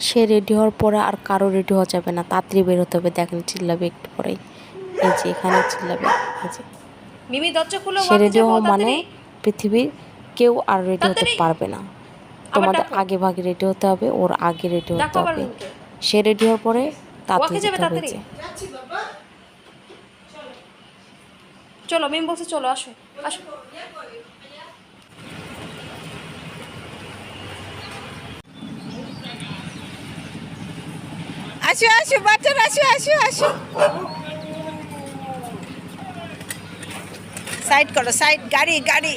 সে ready হওয়ার পরে আর কারও রেডি হওয়া যাবে না। তাড়াতাড়ি বের হতে হবে। দেখেন চিল্লাবে একটু পরেই। এই যে এখানে চিল্লাবে। এই যে। মিমি দরজা খুলো সে রেডি হওয়া মানে পৃথিবীর কেউ আর রেডি হতে পারবে না। তোমাদের আগে ভাগে রেডি হতে হবে ওর আগে রেডি হতে হবে। সে রেডি হওয়ার পরে তাড়াতাড়ি যাবে যেতে হবে। চলো মিমি বলছে চলো আসো আসো। আসো আসো বাচ্চারা আসো আসো আসো। সাইড করো সাইড গাড়ি গাড়ি।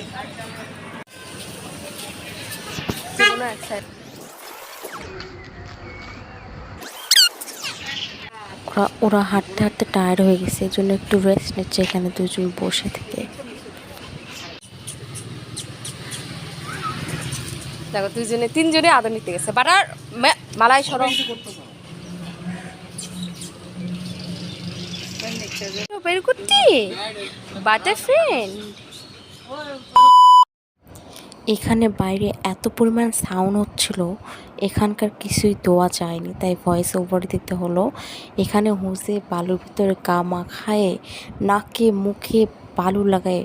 ওরা ওরা হাঁটতে হাঁটতে টায়ার্ড হয়ে গেছে এই জন্য একটু রেস্ট নিচ্ছে এখানে দুজন বসে থেকে। দেখো দুইজনে তিনজনে আদর নিতে গেছে। বাটার মে- মালাই সরম। এখানে বাইরে এত পরিমাণ সাউন্ড হচ্ছিল, এখানকার কিছুই দেওয়া যায়নি, তাই ভয়েস ওভার দিতে হলো। এখানে হুঁসে বালুর ভিতরে গা মাখায়ে, নাকে মুখে বালু লাগায়,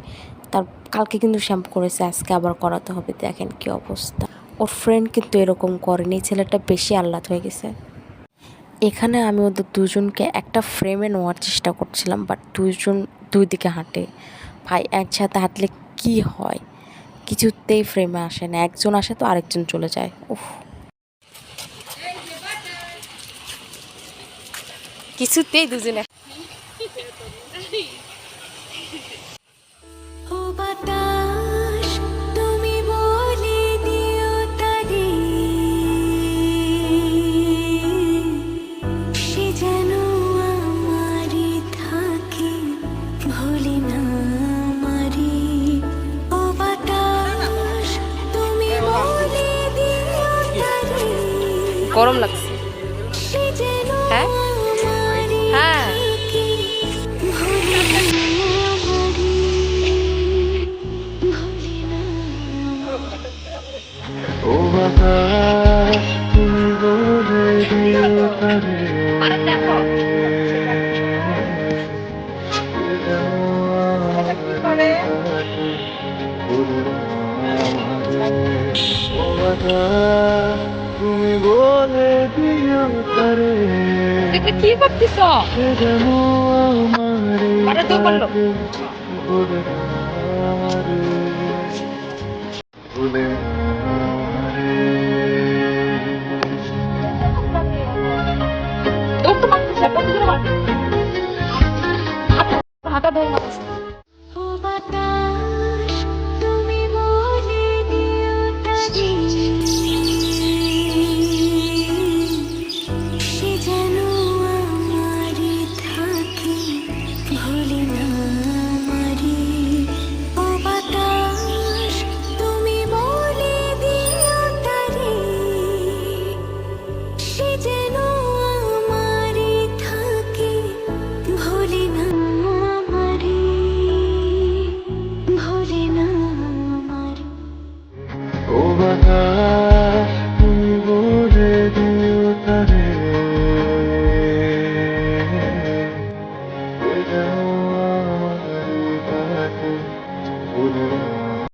তার কালকে কিন্তু শ্যাম্পু করেছে, আজকে আবার করাতে হবে, দেখেন কি অবস্থা। ওর ফ্রেন্ড কিন্তু এরকম করেনি ছেলেটা বেশি আহ্লাদ হয়ে গেছে। এখানে আমি ওদের দুজনকে একটা ফ্রেমে নেওয়ার চেষ্টা করছিলাম বাট দুজন দুই দিকে হাঁটে। ভাই, একসাথে হাঁটলে কি হয়? কিছুতেই ফ্রেমে আসে না। একজন আসে তো আরেকজন চলে যায়। উফ। কিছুতেই দুজনে গরম লাগছে হ্যাঁ? হ্যাঁ। ও বাতাস তুমি বলে দিও তারে ও বাতাস তুমি বলে দিও তারে কি করতেছ আরে তো বলল। ভুলে হাতা ধরে